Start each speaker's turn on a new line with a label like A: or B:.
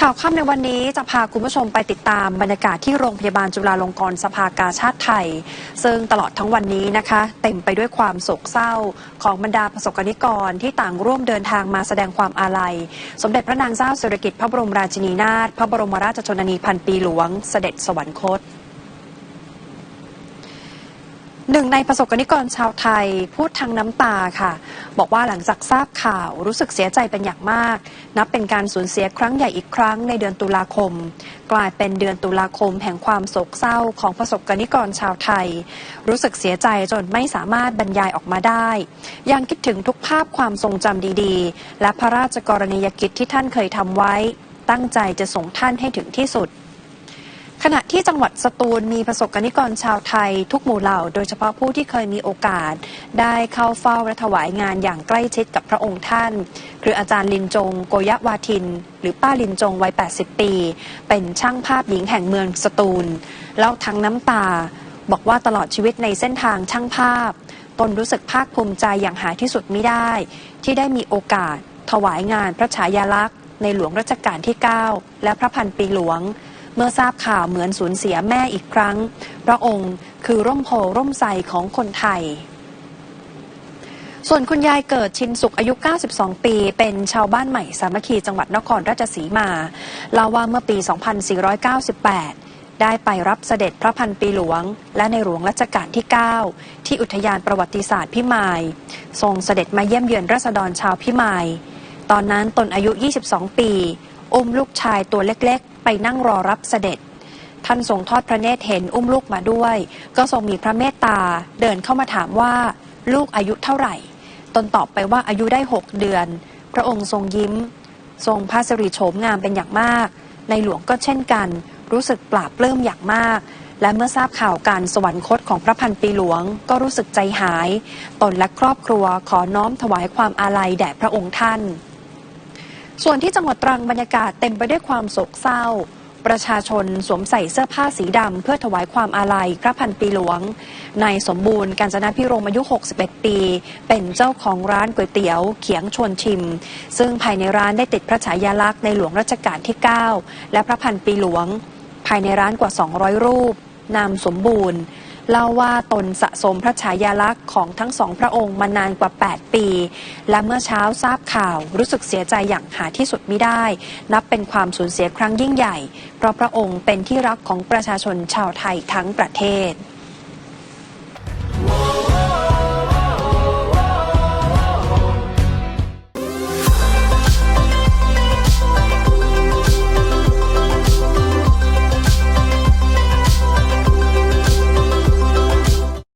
A: ข่าวค่ำในวันนี้จะพาคุณผู้ชมไปติดตามบรรยากาศที่โรงพยาบาลจุฬาลงกรณ์สภากาชาติไทย ซึ่งตลอดทั้งวันนี้นะคะ เต็มไปด้วยความโศกเศร้าของบรรดาประสบกนิกรที่ต่างร่วมเดินทางมาแสดงความอาลัย สมเด็จพระนางเจ้าสิริกิติ์พระบรมราชินีนาถพระบรมราชชนนีพันปีหลวงเสด็จสวรรคต หนึ่งในประสบกนิกรชาวไทยพูดทางน้ำตาค่ะ บอกว่าหลังจากทราบข่าวรู้สึกเสียใจเป็นอย่างมาก นับเป็นการสูญเสียครั้งใหญ่อีกครั้งในเดือนตุลาคม กลายเป็นเดือนตุลาคมแห่งความโศกเศร้าของประสบกนิกรชาวไทย รู้สึกเสียใจจนไม่สามารถบรรยายออกมาได้ ยังคิดถึงทุกภาพความทรงจำดีๆ และพระราชกรณียกิจที่ท่านเคยทำไว้ ตั้งใจจะส่งท่านให้ถึงที่สุด ขณะที่จังหวัดสตูลมีประสบกนิกรชาวไทยทุกหมู่เหล่า โดยเฉพาะผู้ที่เคยมีโอกาส ได้เข้าเฝ้าและถวายงานอย่างใกล้ชิดกับพระองค์ท่าน คืออาจารย์ลินจง โกยะวาทิน หรือป้าลินจงวัย 80 ปี เป็นช่างภาพหญิงแห่งเมืองสตูลเล่าทั้งน้ำตา บอกว่าตลอดชีวิตในเส้นทางช่างภาพ ตนรู้สึกภาคภูมิใจอย่างหาที่สุดไม่ได้ ที่ได้มีโอกาส ถวายงานพระฉายาลักษณ์ ในหลวงรัชกาลที่ 9 และพระพันปีหลวง เมื่อทราบข่าวเหมือนสูญเสียแม่อีกครั้ง พระองค์คือร่มโพร่มใสของคนไทย ส่วนคุณยายเกิดชินสุขอายุ 92 ปี เป็นชาวบ้านใหม่สามัคคีจังหวัดนครราชสีมาเล่าว่าเมื่อปี 2498ได้ไปรับเสด็จพระพันปีหลวง และในหลวงรัชกาลที่ 9 ที่อุทยานประวัติศาสตร์พิมาย ทรงเสด็จมาเยี่ยมเยือนราษฎรชาวพิมาย ตอนนั้นตนอายุ 22 ปี อุ้มลูกชายตัวเล็ก ไปนั่งรอรับเสด็จ ท่านทรงทอดพระเนตรเห็นอุ้มลูกมาด้วย ก็ทรงมีพระเมตตาเดินเข้ามาถามว่า ลูกอายุเท่าไหร่ ตนตอบไปว่าอายุได้หกเดือน พระองค์ทรงยิ้ม ทรงพระสิริโฉมงามเป็นอย่างมาก ในหลวงก็เช่นกัน รู้สึกปราบปลื้มอย่างมากและเมื่อทราบข่าวการสวรรคตของพระพันปีหลวง ก็รู้สึกใจหาย ตนและครอบครัวขอน้อมถวายความอาลัยแด่พระองค์ท่าน ส่วนที่จังหวัดตรังบรรยากาศเต็มไปด้วยความโศกเศร้า ประชาชนสวมใส่เสื้อผ้าสีดำเพื่อถวายความอาลัยพระพันปีหลวงนายสมบูรณ์การจนาพิรมอายุ 61 ปี เป็นเจ้าของร้านก๋วยเตี๋ยว เขียงชวนชิม ซึ่งภายในร้านได้ติดพระฉายาลักษณ์ในหลวงรัชกาลที่ 9 และพระพันปีหลวง ภายในร้านกว่า 200 รูป นามสมบูรณ์ เล่าว่าตนสะสมพระฉายาลักษณ์ของทั้งสองพระองค์มานานกว่า 8 ปี และเมื่อเช้าทราบข่าวรู้สึกเสียใจอย่างหาที่สุดไม่ได้ นับเป็นความสูญเสียครั้งยิ่งใหญ่ เพราะพระองค์เป็นที่รักของประชาชนชาวไทยทั้งประเทศ